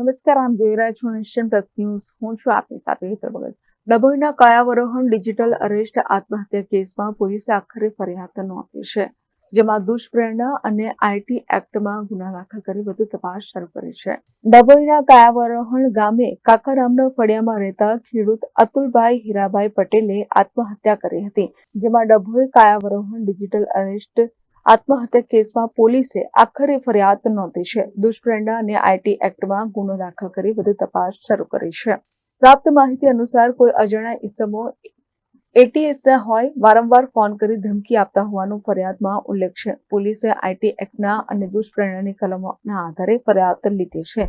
નમસ્કાર, આમ જોઈ રહ્યા છો નેશન ન્યૂઝ. હું છું આપની સાથે હેતલ ભગત. ડભોઈના કાયાવરોહણ ડિજિટલ અરેસ્ટ આત્મહત્યા કેસમાં પોલીસે આખરે ફરિયાદ નોંધી છે, જેમાં દુષ્પ્રેરણા અને આઈટી એક્ટમાં ગુના દાખલ કરી વધુ તપાસ શરૂ કરી છે. ડભોઈના કાયાવરોહણ ગામે કાકારામના ફળિયામાં રહેતા ખેડૂત અતુલભાઈ હીરાભાઈ પટેલે આત્મહત્યા કરી હતી, જેમાં ડભોઈ કાયાવરોહણ ડિજિટલ અરેસ્ટ આત્મહત્યા કેસમાં પોલીસે આખરે ફરિયાદ નોંધી છે. દુષ્પ્રેરણા અને આઈટી એક્ટમાં ગુનો દાખલ કરી વધુ તપાસ શરૂ કરી છે. પ્રાપ્ત માહિતી અનુસાર કોઈ અજાણ્યા ઇસમો એટીએસના હોય, વારંવાર ફોન કરી ધમકી આપતા હોવાનો ફરિયાદમાં ઉલ્લેખ છે. પોલીસે આઈટી એક્ટના અને દુષ્પ્રેરણાની કલમોના આધારે ફરિયાદ લીધી છે.